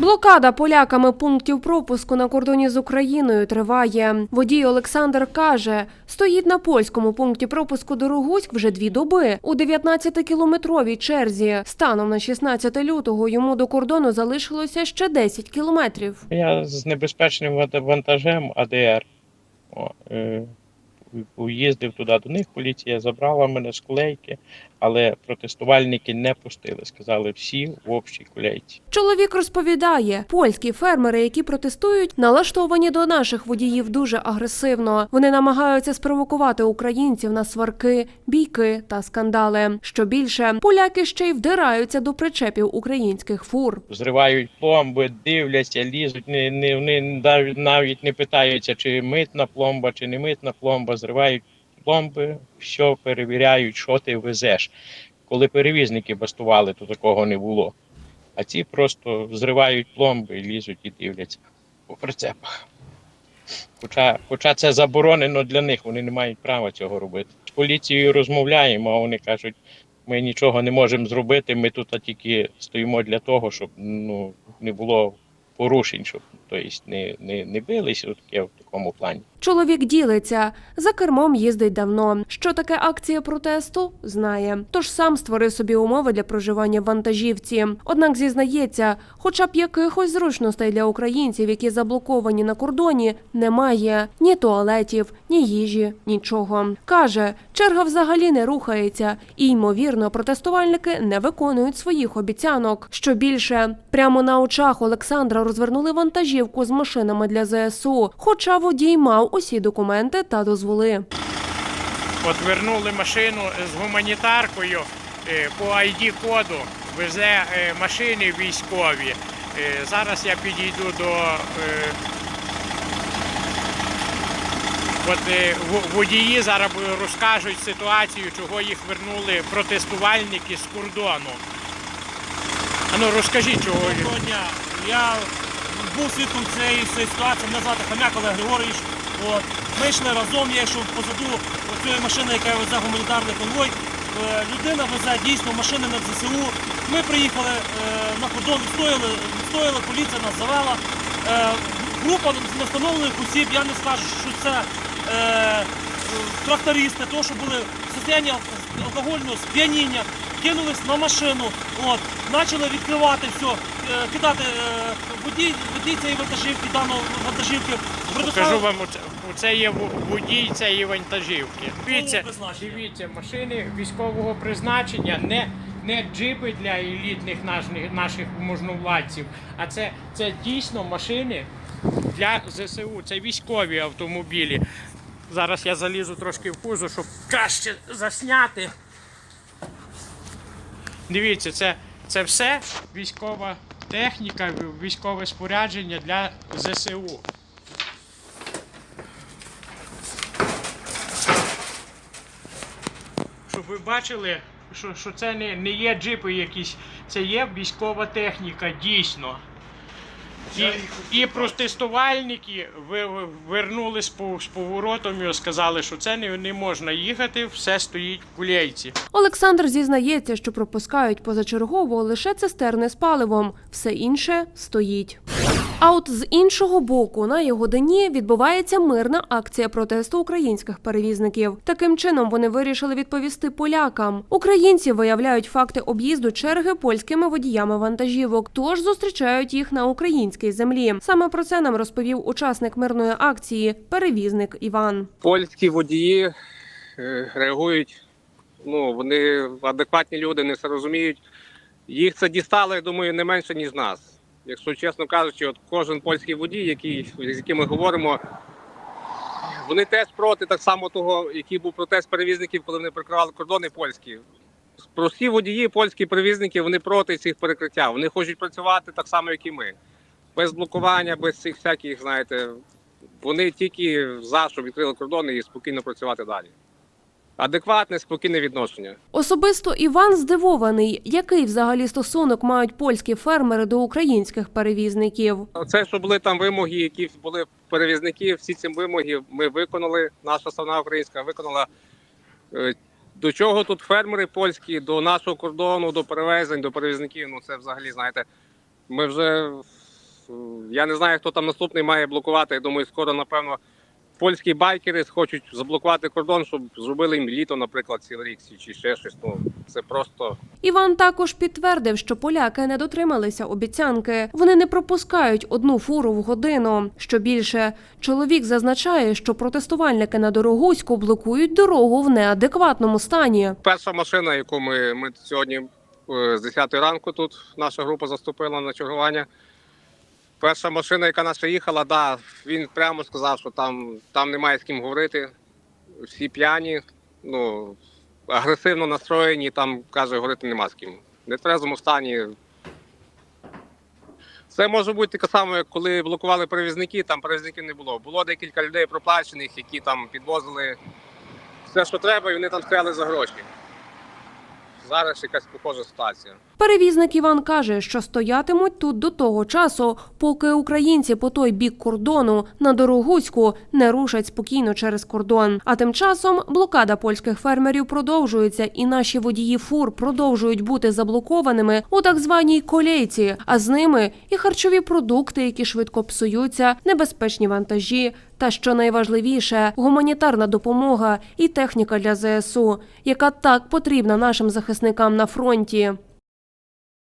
Блокада поляками пунктів пропуску на кордоні з Україною триває. Водій Олександр каже, стоїть на польському пункті пропуску до Рогуськ вже дві доби у 19-кілометровій черзі. Станом на 16 лютого йому до кордону залишилося ще 10 кілометрів. Я з небезпечним ван- вантажем АДР. Е, уїздив туди до них, поліція забрала мене з колейки, але протестувальники не пустили. Сказали всі в общій колейці. Чоловік розповідає, польські фермери, які протестують, налаштовані до наших водіїв дуже агресивно. Вони намагаються спровокувати українців на сварки, бійки та скандали. Що більше, поляки ще й вдираються до причепів українських фур. Зривають пломби, дивляться, лізуть, не, не, вони навіть не питаються, чи митна пломба, чи не митна пломба. Зривають пломби, все перевіряють, що ти везеш. Коли перевізники бастували, то такого не було. А ці просто зривають пломби лізуть і дивляться по прицепах. Хоча, хоча це заборонено для них, вони не мають права цього робити. З поліцією розмовляємо, а вони кажуть, ми нічого не можемо зробити, ми тут тільки стоїмо для того, щоб ну, не було порушень, щоб тобто, не, не, не бились таке в такому плані. Чоловік ділиться за кермом їздить давно. Що таке акція протесту, знає. Тож сам створив собі умови для проживання в вантажівці. Однак зізнається, хоча б якихось зручностей для українців, які заблоковані на кордоні, немає ні туалетів, ні їжі, нічого. каже, черга взагалі не рухається, і ймовірно, протестувальники не виконують своїх обіцянок. Що більше, прямо на очах Олександра розвернули вантажівку з машинами для ЗСУ, хоча водій мав усі документи та дозволи. От вернули машину з гуманітаркою е, по ID-коду, везе е, машини військові. Е, Зараз я підійду до. От водії зараз розкажуть ситуацію, чого їх вернули протестувальники з кордону. А ну розкажіть, чого. Доброго дня. Я був свідком цієї ситуації, мене звати Хам'як Олег Григорович. От. Ми йшли разом, я йшов позаду цієї машини, яка везе гуманітарний конвой. Е, Людина везе дійсно машини на ЗСУ. Ми приїхали е, на кордон, відстояли, відстояли, поліція нас завела. Е, Група невстановлених осіб, я не скажу, що це е, трактористи, то, що були в стані алкогольного сп'яніння, кинулись на машину, от, почали відкривати все, кидати е, водій, водій цієї вантажівки, даної вантажівки. Покажу вам, оце, оце є во- водій цієї вантажівки. Дивіться, дивіться, машини військового призначення, не, не джипи для елітних наших, наших можновладців, а це, це дійсно машини для ЗСУ, це військові автомобілі. Зараз я залізу трошки в кузов, щоб краще засняти. Дивіться, це, це все військова техніка, військове спорядження для ЗСУ. Щоб ви бачили, що, що це не, не є джипи якісь, це є військова техніка, дійсно. І, і протестувальники вернули з поворотом і сказали, що це не, не можна їхати, все стоїть в кулейці. Олександр зізнається, що пропускають позачергово лише цистерни з паливом, все інше стоїть. А от з іншого боку, на його дні відбувається мирна акція протесту українських перевізників. Таким чином вони вирішили відповісти полякам. Українці виявляють факти об'їзду черги польськими водіями вантажівок, тож зустрічають їх на українській землі. Саме про це нам розповів учасник мирної акції, перевізник Іван. польські водії е, реагують. Ну, вони адекватні люди, не все розуміють. Їх це дістало, я думаю, не менше, ніж нас. Якщо чесно кажучи, от кожен польський водій, який, з яким ми говоримо, вони теж проти так само того, який був протест перевізників, коли вони прикривали кордони польські. Прості водії, польські перевізники, вони проти цих перекриття. Вони хочуть працювати так само, як і ми. Без блокування, без цих всяких, знаєте, вони тільки за, щоб відкрили кордони і спокійно працювати далі. Адекватне, спокійне відношення. Особисто Іван здивований, який взагалі стосунок мають польські фермери до українських перевізників. Це, що були там вимоги, які були перевізники, всі ці вимоги ми виконали. Наша сторона українська виконала. Е, До чого тут фермери польські, до нашого кордону, до перевезень, до перевізників. Ну це взагалі, знаєте, ми вже Е, Я не знаю, хто там наступний має блокувати. Я думаю, скоро, напевно, польські байкери хочуть заблокувати кордон, щоб зробили їм літо, наприклад, цілий рік чи ще щось. Ну, це просто Іван також підтвердив, що поляки не дотрималися обіцянки. Вони не пропускають одну фуру в годину. Що більше, чоловік зазначає, що протестувальники на Дорогуську блокують дорогу в неадекватному стані. перша машина, яку ми, ми сьогодні е, з 10 ранку тут наша група заступила на чергування. Перша машина, яка наша їхала, да, він прямо сказав, що там, там немає з ким говорити. Всі п'яні, ну, агресивно настроєні, там каже, говорити нема з ким. В нетрезвому стані. Це може бути таке саме, як коли блокували перевізники, там перевізників не було. Було декілька людей проплачених, які там підвозили все, що треба, і вони там стояли за гроші. Зараз якась похожа ситуація. Перевізник Іван каже, що стоятимуть тут до того часу, поки українці по той бік кордону на Дорогуську не рушать спокійно через кордон. А тим часом блокада польських фермерів продовжується, і наші водії фур продовжують бути заблокованими у так званій колейці, а з ними і харчові продукти, які швидко псуються, небезпечні вантажі. Та що найважливіше гуманітарна допомога і техніка для ЗСУ, яка так потрібна нашим захисникам на фронті.